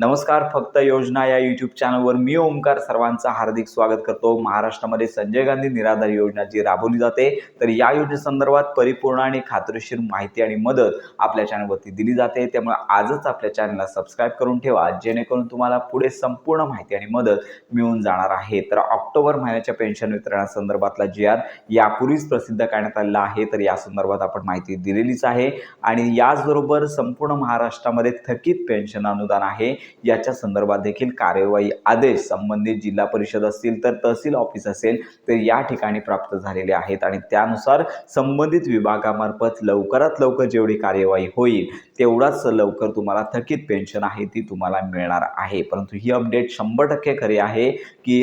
नमस्कार फक्त योजना या यूट्यूब चॅनलवर मी ओमकार सर्वांचं हार्दिक स्वागत करतो. महाराष्ट्रामध्ये संजय गांधी निराधार योजना जी राबवली जाते तर या योजनेसंदर्भात परिपूर्ण आणि खात्रीशीर माहिती आणि मदत आपल्या चॅनलवरती दिली जाते. त्यामुळे आजच आपल्या चॅनलला सबस्क्राईब करून ठेवा जेणेकरून तुम्हाला पुढे संपूर्ण माहिती आणि मदत मिळून जाणार आहे. तर ऑक्टोबर महिन्याच्या पेन्शन वितरणासंदर्भातला जी आर यापूर्वीच प्रसिद्ध करण्यात आलेला आहे तर या संदर्भात आपण माहिती दिलेलीच आहे. आणि याचबरोबर संपूर्ण महाराष्ट्रामध्ये थकीत पेन्शन अनुदान आहे. याच्या संदर्भात देखील कार्यवाही आदेश संबंधित जिल्हा परिषद असतील तर तहसील ऑफिस असेल तर या ठिकाणी प्राप्त झालेले आहेत. आणि त्यानुसार संबंधित विभागामार्फत लवकरात लवकर जेवढी कार्यवाही होईल तेवढाच लवकर तुम्हाला थकीत पेन्शन आहे ती तुम्हाला मिळणार आहे. परंतु ही अपडेट शंभर टक्के खरी आहे की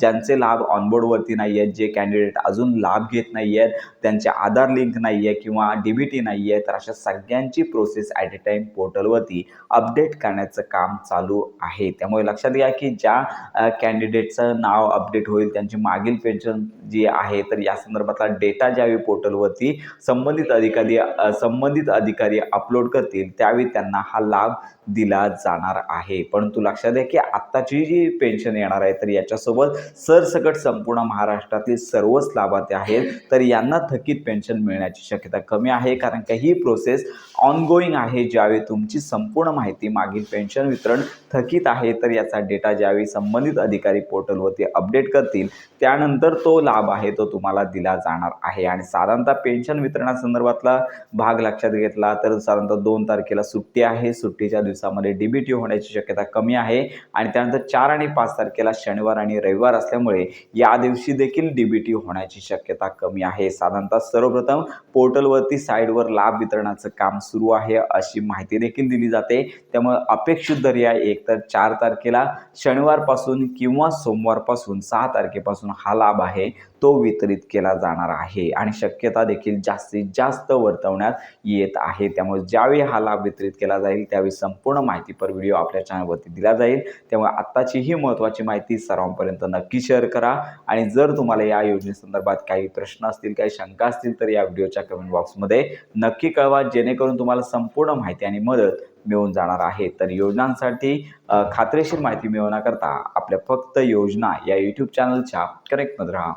ज्यांचे लाभ ऑनबोर्डवरती नाही आहेत जे कॅन्डिडेट अजून लाभ घेत नाही आहेत त्यांचे आधार लिंक नाही आहे किंवा डी बी टी नाही आहे तर अशा सगळ्यांची प्रोसेस ॲट ए टाईम पोर्टलवरती अपडेट करण्याचं काम चालू आहे. त्यामुळे लक्षात घ्या की ज्या कॅन्डिडेटचं नाव अपडेट होईल त्यांची मागील पेन्शन जी आहे तर या संदर्भातला डेटा ज्यावेळी पोर्टलवरती संबंधित अधिकारी संबंधित अधिकारी अपलोड करतील त्यावेळी त्यांना हा लाभ दिला जाणार आहे. परंतु लक्षात घ्या की आत्ताची जी पेन्शन येणार आहे तर याच्यासोबत सरसकट संपूर्ण महाराष्ट्रातील सर्वच लाभार्थी आहेत तर यांना थकीत पेन्शन मिळण्याची शक्यता कमी आहे कारण का ही प्रोसेस ऑनगोईंग आहे ज्यावेळी तुमची संपूर्ण माहिती मागील पेन्शन वितरण थकीत आहे तर याचा डेटा ज्यावेळी संबंधित अधिकारी पोर्टलवरती अपडेट करतील त्यानंतर तो लाभ आहे तो तुम्हाला दिला जाणार आहे. आणि साधारणतः पेन्शन वितरणासंदर्भातला भाग लक्षात घेतला तर साधारणतः दोन तारखेला सुट्टी आहे. सुट्टीच्या दिवसामध्ये डीबीटी होण्याची शक्यता कमी आहे. आणि त्यानंतर चार आणि पाच तारखेला शनिवार आणि रविवार असल्यामुळे या दिवशी देखील डीबीटी होण्याची शक्यता कमी आहे. साधारणतः सर्वप्रथम पोर्टलवरती साईडवर लाभ वितरणाचं काम सुरू आहे अशी माहिती देखील दिली जाते. त्यामुळे अपेक्षित दर्या एक तर चार तारखेला शनिवारपासून किंवा सोमवारपासून सहा तारखेपासून हा लाभ आहे तो वितरित केला जाणार आहे. आणि शक्यता देखील जास्तीत जास्त वर्तवण्यात येत आहे. त्यामुळे ज्यावेळी हा लाभ वितरित केला जाईल त्यावेळी संपूर्ण माहितीपर व्हिडिओ आपल्या चॅनलवरती दिला जाईल. त्यामुळे आत्ताची ही महत्त्वाची माहिती सर्वांपर्यंत नक्की शेअर करा. आणि जर तुम्हाला या योजनेसंदर्भात काही प्रश्न असतील काही शंका असतील तर या व्हिडिओच्या कमेंट बॉक्समध्ये नक्की कळवा. जेणेकरून तुम्हाला संपूर्ण माहिती आणि मदत मिळून जाणार आहे. तर योजनांसाठी खात्रीशीर माहिती मिळवण्याकरता आपल्या फक्त योजना या यूट्यूब चॅनलच्या कनेक्टमध्ये राहा.